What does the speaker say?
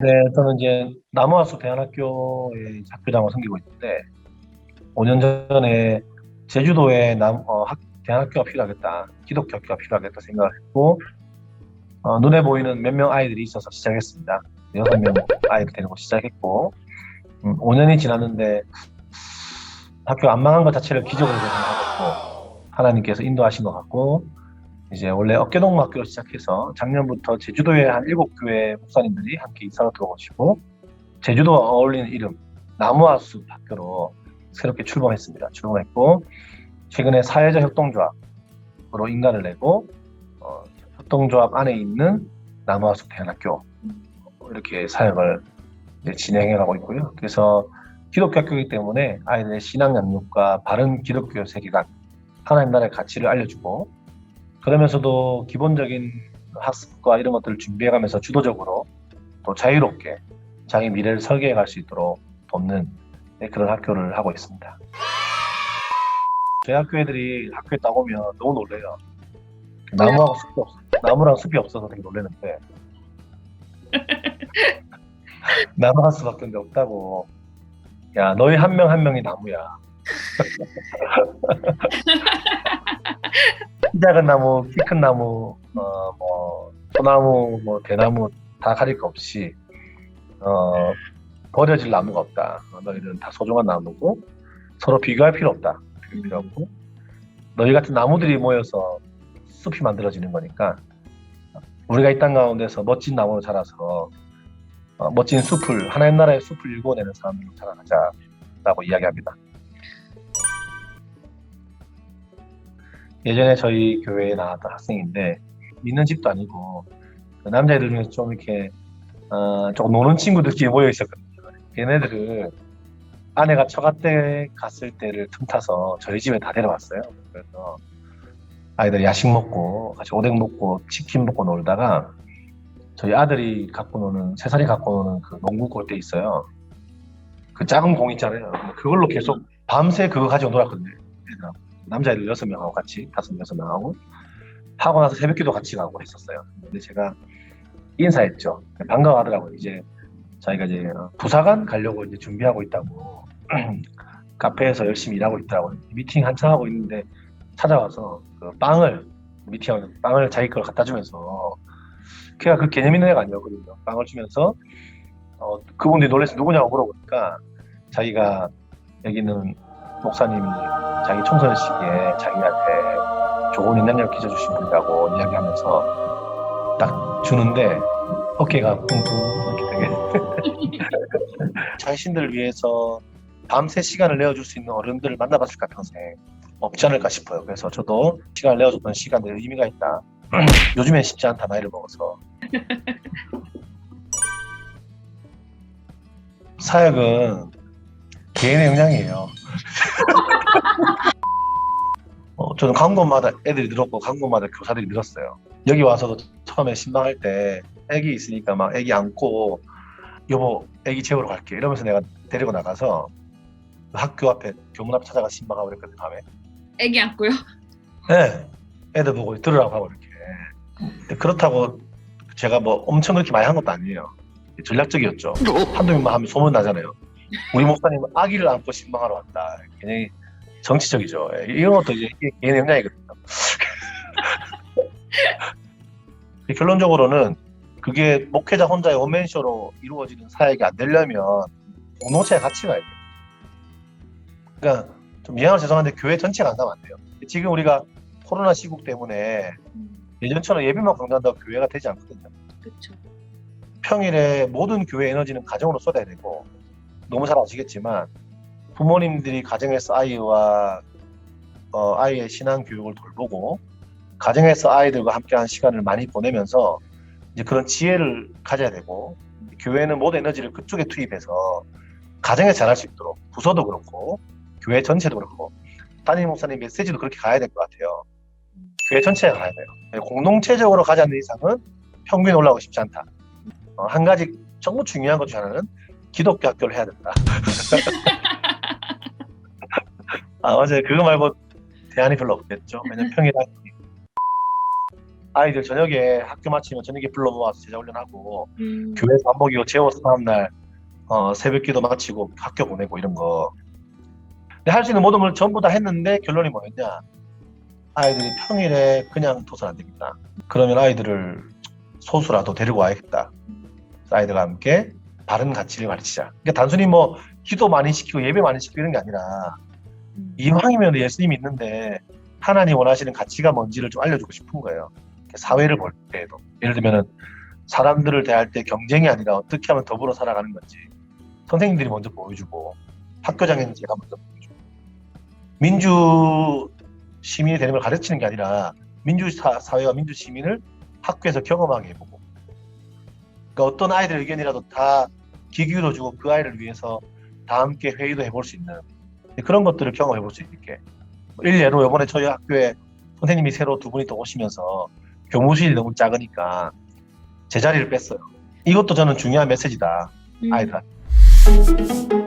네, 저는 이제 나무하수 대안학교의 학교장을 섬기고 있는데 5년 전에 제주도에 남, 어, 학, 대안학교가 필요하겠다, 기독교 학교가 필요하겠다 생각을 했고 어, 눈에 보이는 몇 명 아이들이 있어서 시작했습니다. 여섯 명 아이들 데리고 시작했고 음, 5년이 지났는데 학교 안 망한 것 자체를 기적으로 생각하고 하나님께서 인도하신 것 같고 이제 원래 어깨동무 학교로 시작해서 작년부터 제주도에 한 일곱 교회 목사님들이 함께 이사로 들어오시고 제주도와 어울리는 이름 나무하수 학교로 새롭게 출범했습니다. 출범했고 최근에 사회적 협동조합으로 인간을 내고 어, 협동조합 안에 있는 나무하수 대안학교 이렇게 사역을 진행해가고 있고요. 그래서 기독교 학교이기 때문에 아이들의 신앙 양육과 바른 기독교 세계관 하나님 나라의 가치를 알려주고 그러면서도 기본적인 학습과 이런 것들을 준비해가면서 주도적으로 또 자유롭게 자기 미래를 설계해 갈 수 있도록 돕는 네, 그런 학교를 하고 있습니다. 저희 학교 애들이 학교에 딱 오면 너무 놀래요. 나무하고 숲이 없, 나무랑 숲이 없어서 되게 놀래는데 나무한 수밖에 없다고. 야, 너희 한 명 한 명이 나무야. 키 작은 나무, 키 큰 나무, 어, 뭐, 소나무, 뭐, 대나무 다 가릴 거 없이, 어, 버려질 나무가 없다. 어, 너희들은 다 소중한 나무고, 서로 비교할 필요 없다. 필요 없고, 너희 같은 나무들이 모여서 숲이 만들어지는 거니까, 우리가 이 땅 가운데서 멋진 나무로 자라서, 어, 멋진 숲을, 하나님 나라의 숲을 일궈내는 사람들로 자라가자라고 이야기합니다. 예전에 저희 교회에 나왔던 학생인데 믿는 집도 아니고 그 남자애들 중에 좀 이렇게 어, 조금 노는 친구들끼리 모여 있었거든요. 걔네들을 아내가 때 갔을 때를 틈타서 저희 집에 다 데려왔어요. 그래서 아이들 야식 먹고 같이 오뎅 먹고 치킨 먹고 놀다가 저희 아들이 갖고 노는 세 살이 갖고 노는 그 농구 골대 있어요. 그 작은 공 있잖아요. 그걸로 계속 밤새 그거 가지고 놀았거든요. 남자애들 여섯 명하고 같이 다섯 여섯 명하고 하고 나서 새벽기도 같이 가고 했었어요. 근데 제가 인사했죠. 반가워하더라고요. 이제 자기가 이제 부사관 가려고 이제 준비하고 있다고 카페에서 열심히 일하고 있다고 미팅 한참 하고 있는데 찾아와서 그 빵을 미팅하고 있는 빵을 자기 걸 갖다 주면서 걔가 그 개념 있는 애가 아니었거든요. 빵을 주면서 어, 그분들이 놀래서 누구냐고 물어보니까 자기가 여기는 목사님이 자기 총선 시기에 자기한테 좋은 인간력 기져주신 분이라고 이야기하면서 딱 주는데 어깨가 붕붕 이렇게 되게 자신들을 위해서 밤새 시간을 내어줄 수 있는 어른들을 만나봤을까 평생 없지 않을까 싶어요. 그래서 저도 시간을 내어줬던 시간에 의미가 있다. 요즘엔 쉽지 않다 나이를 먹어서 사역은 개인의 역량이에요. 어, 저는 광고마다 애들이 늘었고 광고마다 교사들이 늘었어요. 여기 와서도 처음에 신방할 때 애기 있으니까 막 애기 안고 여보 애기 재우러 갈게 이러면서 내가 데리고 나가서 학교 앞에 교문 앞에 찾아가 신방하고 그랬거든 밤에. 애기 안고요. 네, 애들 보고 들으라고 하고 이렇게. 그렇다고 제가 뭐 엄청 그렇게 많이 한 것도 아니에요. 전략적이었죠. 한두 명만 하면 소문 나잖아요. 우리 목사님은 아기를 안고 신방하러 왔다. 굉장히 정치적이죠. 예, 이런 것도 이제 개인의 역량이거든요. 결론적으로는 그게 목회자 혼자의 원맨쇼로 이루어지는 사역이 안 되려면 공동체의 가치가 있어요. 그러니까 좀 미안해서 죄송한데 교회 전체가 안 가면 안 돼요. 지금 우리가 코로나 시국 때문에 예전처럼 예배만 강조한다고 교회가 되지 않거든요. 그렇죠. 평일에 모든 교회 에너지는 가정으로 쏟아야 되고 너무 잘 아시겠지만 부모님들이 가정에서 아이와 어, 아이의 신앙 교육을 돌보고 가정에서 아이들과 함께하는 시간을 많이 보내면서 이제 그런 지혜를 가져야 되고 교회는 모든 에너지를 그쪽에 투입해서 가정에서 잘할 수 있도록 부서도 그렇고 교회 전체도 그렇고 담임 목사님 메시지도 그렇게 가야 될 것 같아요. 교회 전체가 가야 돼요. 공동체적으로 가지 않는 이상은 평균 올라오고 싶지 않다. 어, 한 가지 정말 중요한 것 중 하나는 기독교 학교를 해야 된다. 아 맞아요. 그거 말고 대안이 별로 없겠죠. 왜냐면 평일에 아이들 저녁에 학교 마치면 저녁에 불러 모아서 제자 훈련하고 음. 교회 밥 먹이고 재워서 다음날 어, 새벽기도 마치고 학교 보내고 이런 거. 근데 할 수 있는 모든 걸 전부 다 했는데 결론이 뭐였냐? 아이들이 평일에 그냥 둬서는 안 되겠다. 그러면 아이들을 소수라도 데리고 와야겠다. 아이들과 함께 바른 가치를 가르치자. 그러니까 단순히 뭐 기도 많이 시키고 예배 많이 시키고 이런 게 아니라 음. 이왕이면 예수님이 있는데 하나님 원하시는 가치가 뭔지를 좀 알려주고 싶은 거예요. 사회를 볼 때에도 예를 들면은 사람들을 대할 때 경쟁이 아니라 어떻게 하면 더불어 살아가는 건지 선생님들이 먼저 보여주고 학교장에는 제가 먼저 보여주고 민주 되는 걸 가르치는 게 아니라 민주 사, 사회와 민주 시민을 학교에서 경험하게 해보고 그러니까 어떤 아이들 의견이라도 다 귀 기울여 주고 그 아이를 위해서 다 함께 회의도 해볼 수 있는 그런 것들을 경험해 볼 수 있게. 뭐 일례로 이번에 저희 학교에 선생님이 새로 두 분이 더 오시면서 교무실이 너무 작으니까 제 자리를 뺐어요. 이것도 저는 중요한 메시지다. 음. 아이들한테.